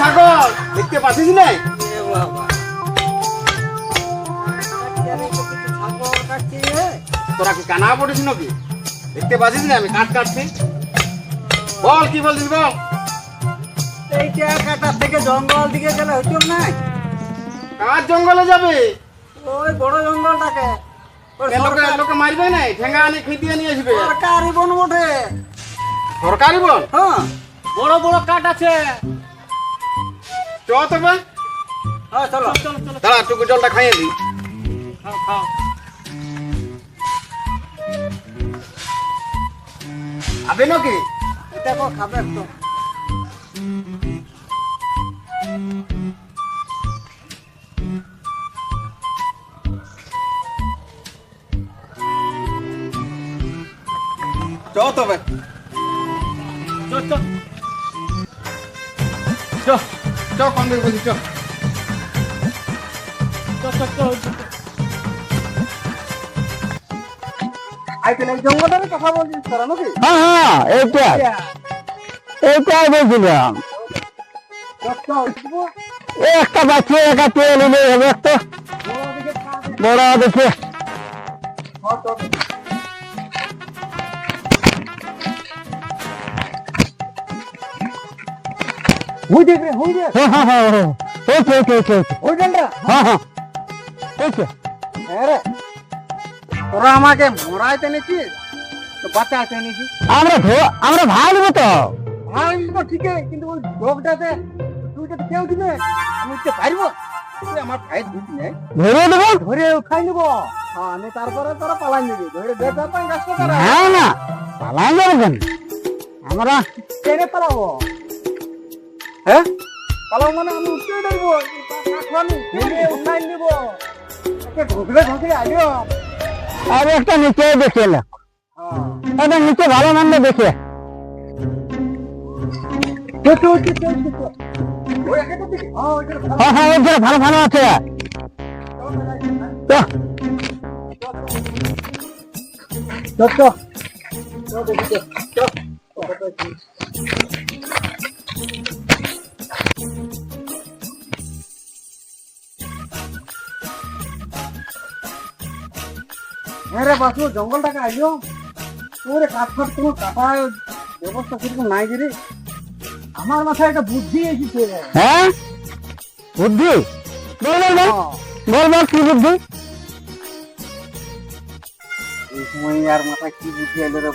ছাগল দেখতে পাচ্ছিস না। তোরা কি কানা পড়িস নাকি? দেখতে পাচ্ছিস না আমি কাঠ কাটছি। বল কি বলছিস বল? এইটা কাটার থেকে জঙ্গল দিকে গেলে হইতো না কার জঙ্গলে যাবে? ওই বড় জঙ্গলটাকে। লোকে লোকে মারবে না ঠেঙ্গা আনি নিয়ে আসবে। সরকারি বন বটে। সরকারি হ্যাঁ। বড় বড় কাঠ আছে। চ তবে হ্যাঁ চলো। চলো চলো দাঁড়া টুকু জলটা খাইয়ে দি খাও খাও। আবে নাকি? দেখো খাবে তো চ তবে দেখে বলছি? চ জঙ্গলের কথা বলছিস তোরা নাকি? হ্যাঁ হ্যাঁ এইটা এইটাই বলছিলাম। একটা বাচ্চা একা হবে একটা। বড় দেখে হ্যাঁ হ্যাঁ হ্যাঁ হয়েছে হয়েছে হয়েছে হয়েছে ওই ডালটা হ্যাঁ হ্যাঁ হয়েছে হ্যাঁ রে তোরা আমাকে মরাইতে নিছিস তো বাঁচাতে নিছিস আমরা আমরা ভাববো তো। ভাই তো ঠিক আছে কিন্তু ওই ডগটাতে তুই তো কেউ দিবে আমি উঠতে পারব? তুই আমার ভাইয়ের দুধ নেই ধরে দেবো? ধরে উঠাই নিব। হ্যাঁ আমি তারপরে তোরা পালাই নিবি ধরে বেটা পাই গাছটা হ্যাঁ না পালাই যাব কেন? আমরা টেনে পালাবো? হ্যাঁ? মানে আমি উঠতে দেবো উঠাই নিব। আর একটা নিচে দেখে এলো হ্যাঁ। এটা নিচে ভালো মন্দ দেখে। হ্যাঁ ওইটা ভালো। হ্যাঁ হ্যাঁ ভালো ভালো আছে। তো হ্যাঁ রে বাসু জঙ্গলটাকে আইও। ওরে কাঠ ফাট কোনো কাটার ব্যবস্থা সেরকম নাই রে। আমার মাথায় একটা বুদ্ধি এসেছে। হ্যাঁ? বুদ্ধি? বল বল বল। বল বল কি বুদ্ধি? এই সময় আর কি বুদ্ধি এলো রে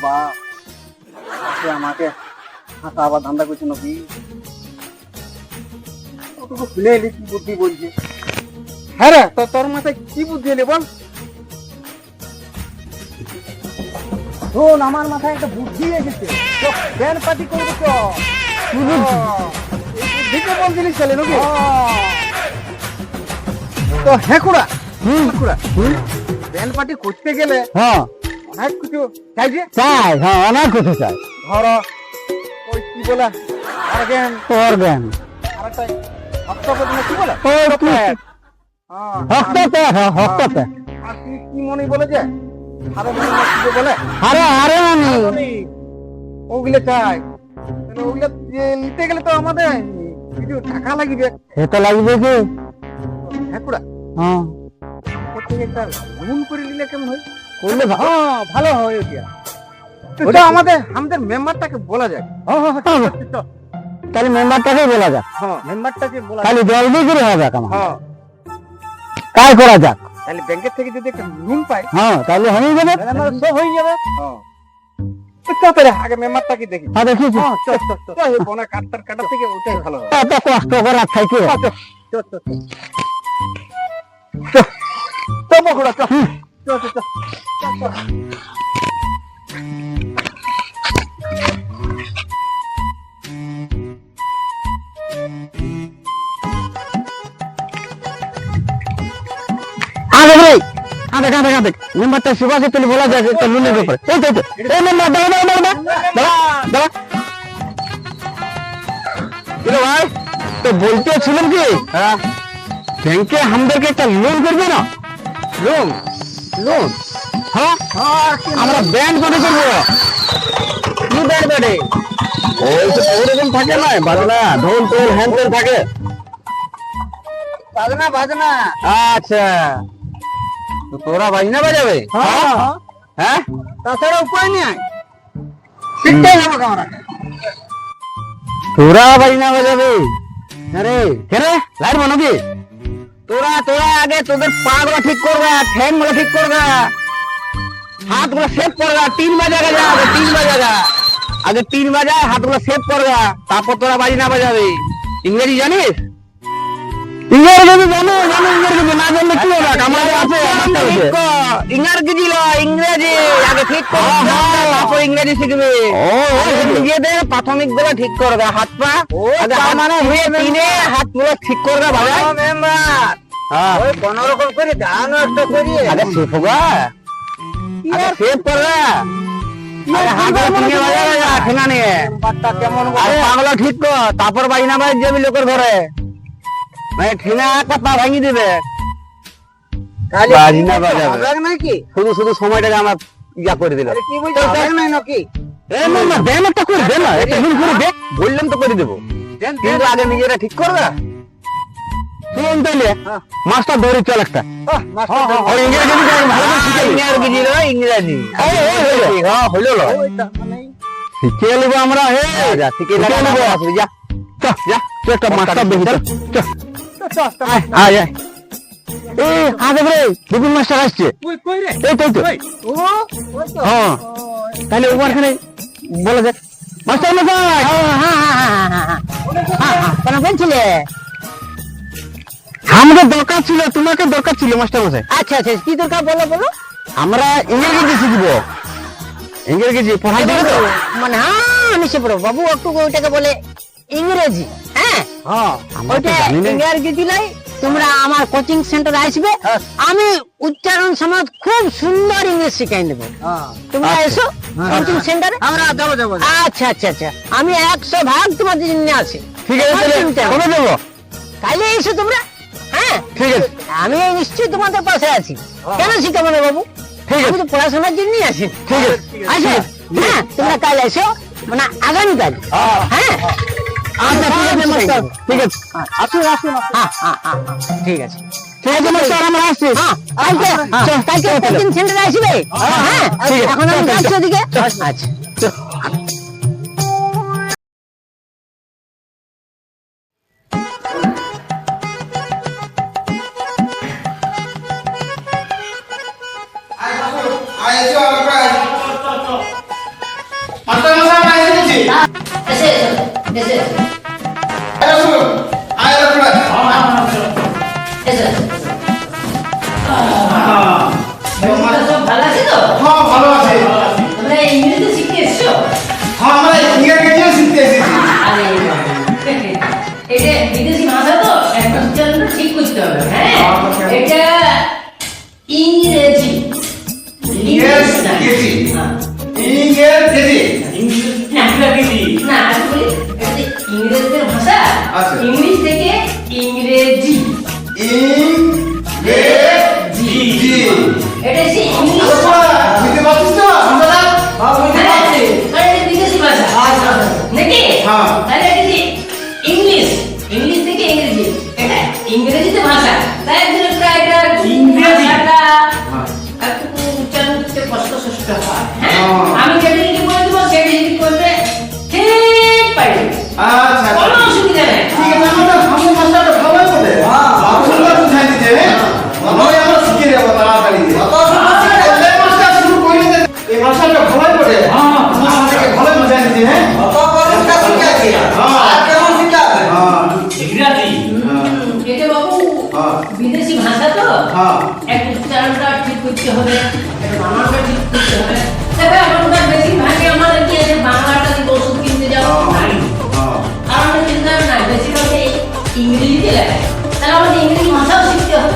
সে আমাকে আবার ধান্দা করছে নাকি? ওটুকু খুলে এলি কি বুদ্ধি বলছে? হ্যাঁ রে। তোর মাথায় কি বুদ্ধি এলে বল? শোন আমার মাথায় একটা বুদ্ধি এসেছে। ব্যান পার্টি করব তো কি বুদ্ধি এই বুদ্ধিকে বলছিলিস নাকি? তো হেকুড়া হুম। হেকুড়া ব্যান পার্টি করতে গেলে হ্যাঁ। অনেক কিছু চাই যে? চাই হ্যাঁ অনেক কিছু চাই। ধরো ওই কি বলে? অর্গ্যান তোর জ্ঞান। আরেকটা হস্তপদ না কি বলে? ওই কি? হ্যাঁ, হস্ততে হ্যাঁ আর কি কি মনে বলে যে? আরও না কি যে বলে? আরে আরে ওগুলো চাই। ওগুলো নিতে গেলে তো আমাদের কিছু টাকা লাগবে। সেটা লাগবে কি? হ্যাঁ হ্যাঁ। একটা লোন করে নিলে কেমন হয়? করলে হ্যাঁ ভালো হয় ওইটা ওটা আমাদের আমাদের মেম্বারটাকে বলা যায়। তাহলে মেম্বারটাকে বলা যাক। হ্যাঁ মেম্বারটাকে বলা তাহলে জলদি করে হবে আমার। হ্যাঁ। কাজ করা যাক। তাহলে ব্যাংকের থেকে যদি একটা লোন পাই হ্যাঁ তাহলে হয়ে যাবে। আমার সব হয়ে যাবে। হ্যাঁ। তো আগে মেম্বারটাকে দেখি? হ্যাঁ দেখিস হ্যাঁ বনা কাটার থেকে ওটাই ভালো এত কষ্ট করার থাকি। বকুড়া চল। আগে আগে আগে মেম্বারটা সুভাষে তুলে বলা যায় একটা লোনের ব্যাপারে। এই তো এই তো। দাও দাও দাও দাও দাও দাও কিরে ভাই তো বলতে ছিলাম কি? হ্যাঁ। ব্যাংকে আমাদেরকে একটা লোন করবে না? লোন লোন হ্যাঁ? আমরা ব্যাংক করে করব কি ব্যাড ব্যাডে ওই তো ওরকম থাকে না বাজনা ঢোল টোল হ্যান থাকে। বাজনা বাজনা। আচ্ছা। তো তোরা বাজনা বাজাবে? হ্যাঁ। হ্যাঁ? তাছাড়া উপায় নেই শিখতেই হবে আমরা তোরা বাজনা বাজাবে? আরে তোরা তোরা আগে তোদের পা গুলো ঠিক করবা ঠ্যাংগুলো ঠিক করবা। হাতগুলো সেভ করবা তিন আগে তিন আগে তিন বাজা হাতগুলো সেভ করবা তারপর তোরা বাজনা বাজাবে। ইংরেজি জানিস? ইংরেজি জানো জানো ইংরেজি না জানলে কি হবে? আমাদের আছে ইংরেজি। লয় ইংরেজি আগে ঠিক তারপর ইংরেজি শিখবে। আগে নিজেদের প্রাথমিকগুলো ঠিক করবে হাত পা। আগে মানে হয়ে তিনে হাতগুলো ঠিক করবে মেম্বার। হ্যাঁ। ওই কোন রকম করে ধান একটা আগে হোগা আগে করবে ঠিক কর তারপর বাইনা বাজ যাবি লোকের ঘরে। মানে ঠিনা একটা পা ভাঙি দিবে। খালি বাজনা বাজাবে। নাকি? শুধু শুধু সময়টাকে আমার ইয়া করে দিল কি বলছো? হবে নাই নাকি? এ না না দেন একটা করে দে না। একটা হিল করে দে। বললাম তো করে দেবো। দেন, দেন। কিন্তু আগে নিজেরা ঠিক করবে? শুনুন তাইলে হ্যাঁ। মাস্টার দৌড়ি চল একটা। দেন। ইংরেজি দিকে আমি ভালো করে শিখাই ইংরেজি লো ইংরেজি। হ্যাঁ লো ওইটা নেব আমরা হে যা শিখিয়ে নেব। যা যা। একটা মাস্টার দেখি চল। আয় আয় আয়। এই আগে রে বিপিন মাস্টার আসছে। কই কই রে? এই তো হ্যাঁ। তাহলে ওখানে বলে দে মাস্টার মশাই! কেন বলছিলে? আমাদের দরকার ছিল তোমাকে দরকার ছিল মাস্টার মশাই। আচ্ছা আচ্ছা কি দরকার বলো বলো। আমরা ইংরেজি শিখব ইংরেজি পড়াই দেবে তো? মানে হ্যাঁ আমি সে পড়ো। বাবু একটু ওইটাকে বলে ইংরেজি। হ্যাঁ হ্যাঁ ইংরেজি তোমরা আমার কোচিং সেন্টারে আসবে আমি উচ্চারণ সমাজ খুব সুন্দর ইংলিশ শিখাই দেবো তোমরা আচ্ছা। এসো কোচিং সেন্টারে আমরা যাব যাব আচ্ছা আচ্ছা আচ্ছা। আমি একশো ভাগ তোমাদের জন্য আছি ঠিক আছে। কবে কালে এসো তোমরা হ্যাঁ? ঠিক আছে। আমি নিশ্চয়ই তোমাদের পাশে আছি। কেন শিখাবো না বাবু? ঠিক আছে। পড়াশোনার জন্যই আছি। ঠিক আছে। আচ্ছা হ্যাঁ তোমরা কাল এসো মানে আগামীকাল। হ্যাঁ? আচ্ছা ঠিক আছে মাস্টার ঠিক আছে। আসুন আসুন হ্যাঁ হ্যাঁ হ্যাঁ হ্যাঁ, ঠিক আছে। ঠিক আছে মাস্টার আমরা আসছি। হ্যাঁ কালকে চল, কালকে চল। কোচিং সেন্টারে আসবে? হ্যাঁ ঠিক এখন আমি যাচ্ছি ওদিকে। আচ্ছা আয় এসো। ভাষা আচ্ছা।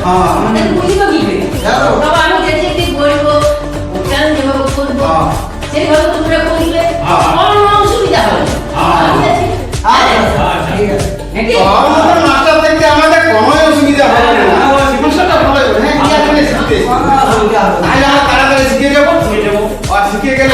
হ্যাঁ। আমাদের হ্যাঁ। হ্যাঁ। কোনো অসুবিধা হবে না। হ্যাঁ। আমাদের কোনো অসুবিধা হবে ভালোই হ্যাঁ কি আপনি শিখতে তাহলে আমরা তাড়াতাড়ি শিখে যাব আর শিখে গেলে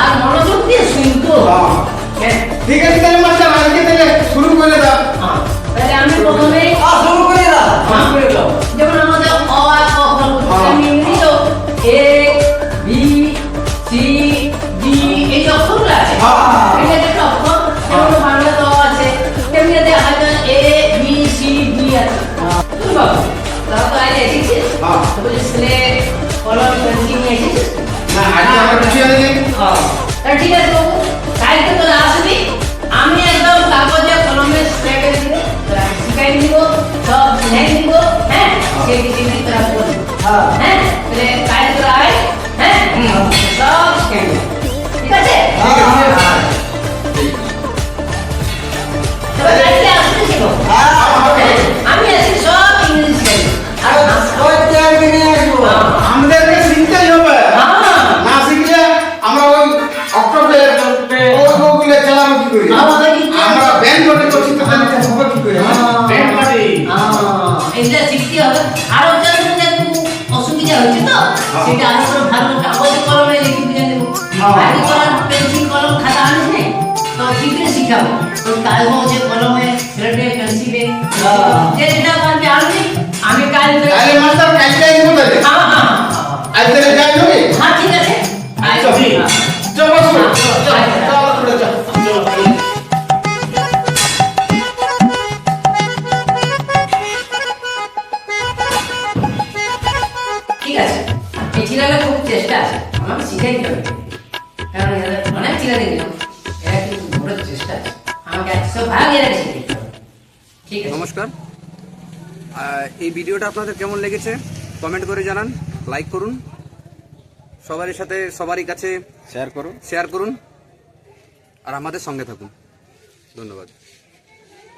আর মনোযোগ দিয়ে শুনতো। হ্যাঁ। ঠিক আছে তাহলে। Martinez যাও কাল হচ্ছে কলমে ছেলেটে পেন্সিলে যে দিনা পারবে আনবি আমি কাল আরে মাস্টার কাল কাল হ্যাঁ হ্যাঁ আজ তাহলে কাল দিবি হ্যাঁ ঠিক আছে আচ্ছা চল বস ঠিক আছে। এই চিলাটা খুব চেষ্টা আছে। আমাকে শিখাই দিতে হবে। কারণ অনেক চিলা দিয়ে দিলাম আমাকে একশো নমস্কার। এই ভিডিওটা আপনাদের কেমন লেগেছে? কমেন্ট করে জানান লাইক করুন। সবারই সাথে সবারই কাছে শেয়ার করুন। শেয়ার করুন। আর আমাদের সঙ্গে থাকুন। ধন্যবাদ।